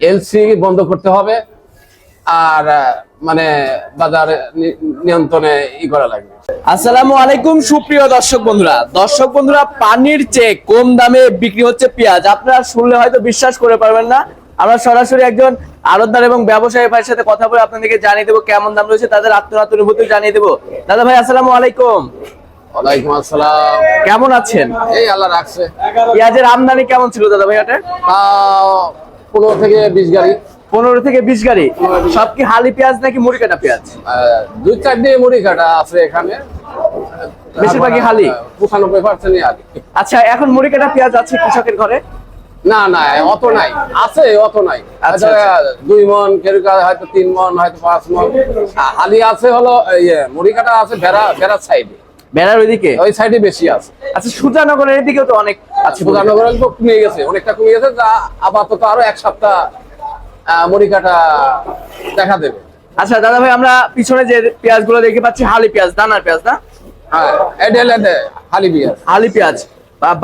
LC বন্ধ করতে হবে আর মানে বাজার নিয়ন্ত্রণে ই করা লাগবে। আসসালামু আলাইকুম সুপ্রিয় দর্শক বন্ধুরা। দর্শক বন্ধুরা পানির চেয়ে কম দামে বিক্রি হচ্ছে পেঁয়াজ। আপনারা শুনলে হয়তো বিশ্বাস করে পারবেন না। আমরা সরাসরি একজন আড়তদার এবং ব্যবসায়ী ভাইয়ের সাথে কথা বলে আপনাদেরকে জানিয়ে দেবো কেমন দাম রয়েছে তাদের আত্মনাত অনুভূতি জানিয়ে দেবো। দাদা ভাই আসসালামু আলাইকুম। ওয়ালাইকুম আসসালাম। কেমন আছেন? এই আল্লাহ রাখছে। পেঁয়াজের আমদানি কেমন ছিল দাদা ভাই এটা? পনেরো থেকে বিশ গাড়ি। পনেরো থেকে বিশ গাড়ি। সব কি হালি পেঁয়াজ নাকি মুড়ি কাটা পেঁয়াজ দুই চারটে মুড়ি কাটা আছে এখানে। বেশিরভাগই হালি? পঁচানব্বই পার্সেন্ট হালি। আচ্ছা এখন মুড়ি কাটা পেঁয়াজ আছে কৃষকের ঘরে? না না অত নাই। আছে অত নাই। আচ্ছা, হয়তো দুই মন কেউ হয়তো তিন মন হয়তো পাঁচ মন। হালি আছে হলো ইয়ে মুড়ি কাটা আছে ভেড়া ভেড়ার সাইডে। বেড়ার ওইদিকে? ওই সাইডে বেশি আছে। আচ্ছা সুজানগরের এদিকেও তো অনেক আছে কাটা। তো কমে গেছে অনেকটা কমে গেছে যা আপাতত আরও এক সপ্তাহ মুড়ি দেখা দেবে। আচ্ছা দাদা ভাই আমরা পিছনে যে পেঁয়াজগুলো দেখতে পাচ্ছি হালি পেঁয়াজ দানার পেঁয়াজ না? হ্যাঁ হালি বিয়ার হালি পেঁয়াজ।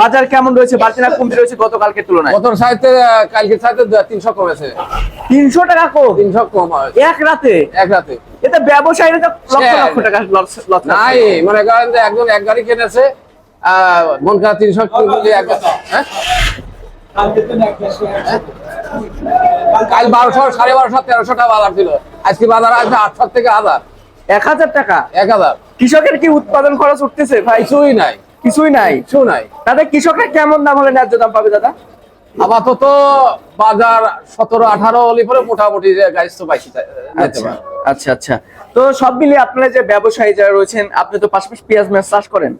বাজার কেমন রয়েছে? বাড়তি না কমতি রয়েছে গতকালকে তুলনায়? গত সাইতে কালকে সাইতে তিনশো কমেছে। তিনশো টাকা কম? তিনশো কম এক রাতে? এক রাতে। এটা ব্যবসায়ীরা তো লক্ষ লক্ষ টাকা লস- নাই মনে করেন যে একজন এক গাড়ি কিনেছে মন খারাপ তিনশো হ্যাঁ? কাল বারোশো সাড়ে বারোশো তেরোশো টাকা বাজার ছিল। আজকে বাজার আসবে আটশো থেকে হাজার। এক হাজার টাকা? এক হাজার। কৃষকের কি উৎপাদন খরচ উঠতেছে ভাই? কিছুই নাই। কিছুই নাই? কিছু নাই। তাদের কৃষকরা কেমন দাম হলে ন্যায্য দাম পাবে দাদা? আপাতত বাজার সতেরো আঠারো হলে পরে মোটামুটি যে তো পাইছি আচ্ছা আচ্ছা আচ্ছা। তো সব মিলিয়ে আপনারা যে ব্যবসায়ী যারা রয়েছেন আপনি তো পাশাপাশি পেঁয়াজ ম্যাচ চাষ করেন?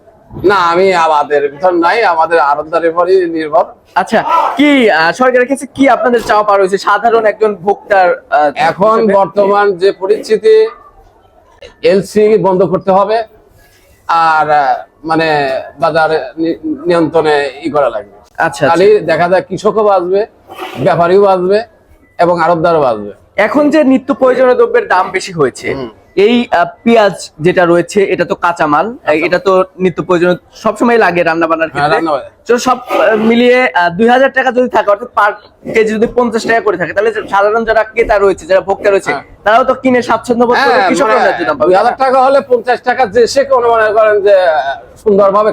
না আমি আমাদের ভিতর নাই আমাদের আরবদারের উপরই নির্ভর। আচ্ছা কি সরকারের কাছে কি আপনাদের চাওয়া পাওয়া রয়েছে? সাধারণ একজন ভোক্তার এখন বর্তমান যে পরিস্থিতি এলসি বন্ধ করতে হবে। আর মানে বাজার নিয়ন্ত্রণে ই করা লাগবে আচ্ছা খালি আচ্ছা। দেখা যায় কৃষকও বাঁচবে ব্যাপারীও বাঁচবে এবং আরবদারও বাঁচবে এখন যে নিত্য প্রয়োজনীয় দ্রব্যের দাম বেশি হয়েছে। এই পেঁয়াজ যেটা রয়েছে এটা তো কাঁচামাল। এটা তো নিত্য প্রয়োজনীয় সবসময় লাগে রান্না বান্নার হ্যাঁ, ক্ষেত্রে। সব মিলিয়ে দুই হাজার টাকা যদি থাকে অর্থাৎ পার কেজি যদি পঞ্চাশ টাকা করে থাকে তাহলে সাধারণ যারা ক্রেতা রয়েছে যারা ভোক্তা রয়েছে হ্যাঁ। তারাও তো কিনে স্বাচ্ছন্দ্য বোধ করবে হ্যাঁ, কৃষকরা মানে দুই হাজার টাকা হলে পঞ্চাশ টাকা যে সে কোনো মনে করেন যে সুন্দরভাবে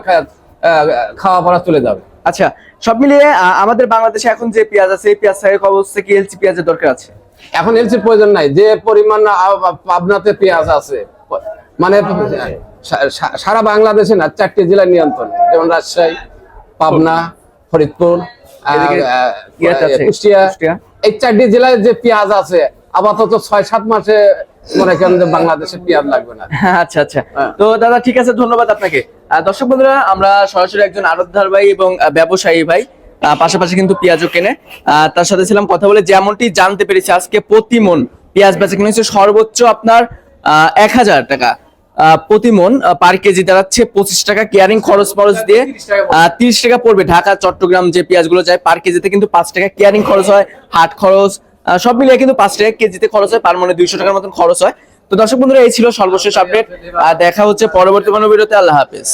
খাওয়া পড়া চলে যাবে। আচ্ছা সব মিলিয়ে আহ, আমাদের বাংলাদেশে এখন যে পেঁয়াজ আছে এই পেঁয়াজ অবস্থা কি? এলসি পেঁয়াজের দরকার আছে? এখন এলসি প্রয়োজন নাই যে পরিমাণ পাবনাতে পেঁয়াজ আছে। মানে সারা বাংলাদেশে না চারটি জেলা নিয়ন্ত্রণ। যেমন রাজশাহী পাবনা ফরিদপুর কুষ্টিয়া। এই চারটি জেলায় যে পেঁয়াজ আছে আপাতত ছয় সাত মাসে মনে করেন যে বাংলাদেশে পেঁয়াজ লাগবে না। আচ্ছা আচ্ছা। হ্যাঁ। তো দাদা ঠিক আছে ধন্যবাদ আপনাকে। দর্শক বন্ধুরা আমরা সরাসরি একজন আরতধার ভাই এবং ব্যবসায়ী ভাই। পাশাপাশি কিন্তু পেঁয়াজও কেনে। তার সাথে ছিলাম কথা বলে যেমনটি জানতে পেরেছি আজকে প্রতি মন পেঁয়াজ বেচা কিনে হচ্ছে সর্বোচ্চ আপনার এক হাজার টাকা। আহ, প্রতি মন পার কেজি দাঁড়াচ্ছে পঁচিশ টাকা। কেয়ারিং খরচ খরচ দিয়ে তিরিশ টাকা পড়বে। ঢাকা চট্টগ্রাম যে পেঁয়াজগুলো যায় পার কেজিতে কিন্তু পাঁচ টাকা কেয়ারিং খরচ হয়। হাট খরচ সব মিলিয়ে কিন্তু পাঁচ টাকা কেজিতে খরচ হয়। পার মনে দুইশো টাকার মতন খরচ হয়। তো দর্শক বন্ধুরা এই ছিল সর্বশেষ আপডেট দেখা হচ্ছে পরবর্তী কোনো আল্লাহ হাফেজ।